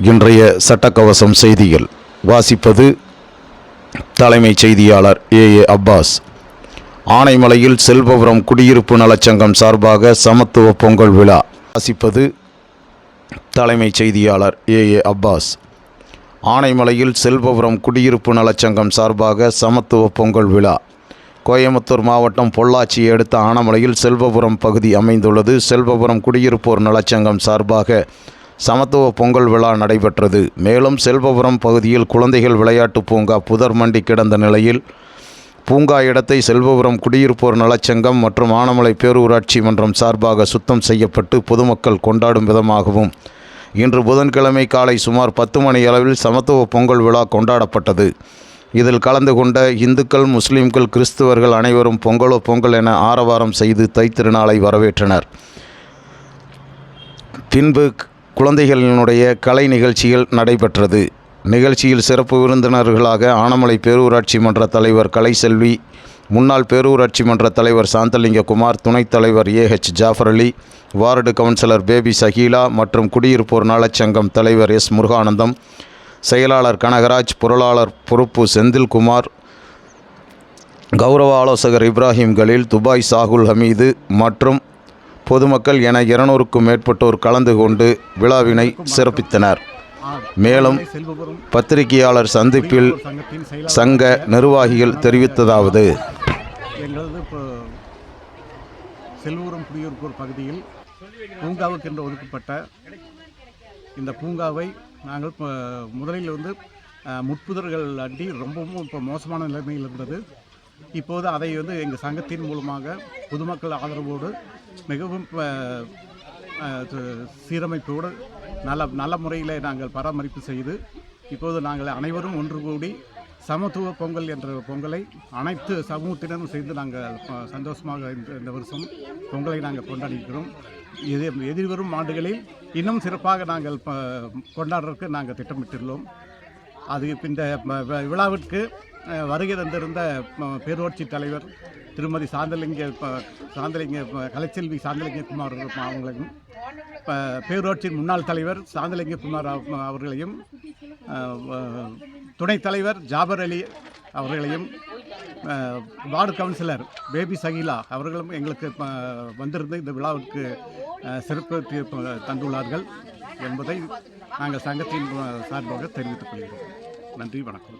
இன்றைய சட்டக்கவசம் செய்திகள். வாசிப்பது தலைமைச் செய்தியாளர் ஏ. ஏ. அப்பாஸ். ஆனைமலையில் செல்வபுரம் குடியிருப்பு நலச்சங்கம் சார்பாக சமத்துவ பொங்கல் விழா. வாசிப்பது தலைமைச் செய்தியாளர் ஏ. ஏ. அப்பாஸ். ஆனைமலையில் செல்வபுரம் குடியிருப்பு நலச்சங்கம் சார்பாக சமத்துவ பொங்கல் விழா. கோயம்புத்தூர் மாவட்டம் பொள்ளாச்சியை அடுத்த ஆனமலையில் செல்வபுரம் பகுதி அமைந்துள்ளது. செல்வபுரம் குடியிருப்போர் நலச்சங்கம் சார்பாக சமத்துவ பொங்கல் விழா நடைபெற்றது. மேலும் செல்வபுரம் பகுதியில் குழந்தைகள் விளையாட்டு பூங்கா புதர் மண்டி கிடந்த நிலையில் பூங்கா இடத்தை செல்வபுரம் குடியிருப்போர் நலச்சங்கம் மற்றும் ஆனமலை பேரூராட்சி மன்றம் சார்பாக சுத்தம் செய்யப்பட்டு பொதுமக்கள் கொண்டாடும் விதமாகவும் இன்று புதன்கிழமை காலை சுமார் பத்து மணி அளவில் சமத்துவ பொங்கல் விழா கொண்டாடப்பட்டது. இதில் கலந்து கொண்ட இந்துக்கள் முஸ்லிம்கள் கிறிஸ்துவர்கள் அனைவரும் பொங்கலோ பொங்கல் என ஆரவாரம் செய்து தைத்திருநாளை வரவேற்றனர். பின்பு குழந்தைகளினுடைய கலை நிகழ்ச்சிகள் நடைபெற்றது. நிகழ்ச்சியில் சிறப்பு விருந்தினர்களாக ஆனமலை பேரூராட்சி மன்ற தலைவர் கலைசெல்வி முன்னாள் பேரூராட்சி மன்ற தலைவர் சாந்தலிங்க குமார் துணைத் தலைவர் A H Jafar Ali ward councillor Baby Saheela மற்றும் குடியிருப்போர் நலச்சங்கம் தலைவர் எஸ் முருகானந்தம் செயலாளர் கனகராஜ் பொருளாளர் பொறுப்பு செந்தில்குமார் கௌரவ ஆலோசகர் இப்ராஹிம் கலீல் துபாய் சாகுல் ஹமீது மற்றும் பொதுமக்கள் என இருநூறுக்கும் மேற்பட்டோர் கலந்து கொண்டு விழாவினை சிறப்பித்தனர். மேலும் பத்திரிகையாளர் சந்திப்பில் சங்க நிர்வாகிகள் தெரிவித்ததாவது. எங்களது இப்போ செல்வபுரம் குடியிருப்போர் பகுதியில் பூங்காவுக்கு என்று ஒதுக்கப்பட்ட இந்த பூங்காவை நாங்கள் இப்போ முதலில் வந்து முட்புதர்கள் அண்டி ரொம்பவும் இப்போ மோசமான நிலைமையில் இருந்தது. இப்போது அதை வந்து எங்கள் சங்கத்தின் மூலமாக பொதுமக்கள் ஆதரவோடு மிகவும் சீரமைப்போடு நல்ல நல்ல முறையில் நாங்கள் பராமரிப்பு செய்து இப்போது நாங்கள் அனைவரும் ஒன்று கூடி சமத்துவ பொங்கல் என்ற பொங்கலை அனைத்து சமூகத்தினரும் சேர்ந்து நாங்கள் சந்தோஷமாக இந்த இந்த வருஷம் பொங்கலை நாங்கள் கொண்டாடிக்கிறோம் இது எதிர்வரும் ஆண்டுகளில் இன்னும் சிறப்பாக நாங்கள் கொண்டாடுறதுக்கு நாங்கள் திட்டமிட்டுள்ளோம். அது இந்த விழாவிற்கு வருகை தந்திருந்த பேரூராட்சி தலைவர் திருமதி சாந்தலிங்க சாந்தலிங்க கலைச்செல்வி சாந்தலிங்ககுமார் அவங்களையும் பேரூராட்சியின் முன்னாள் தலைவர் சாந்தலிங்ககுமார் அவர்களையும் துணைத் தலைவர் ஜாபர் அலி அவர்களையும் வார்டு கவுன்சிலர் பேபி சகிலா அவர்களும் எங்களுக்கு வந்திருந்து இந்த விழாவிற்கு சிறப்பு தந்துள்ளார்கள். என்பதை நாங்கள் சங்கத்தின் சார்பாக தெரிவித்துக் கொள்கிறோம். நன்றி வணக்கம்.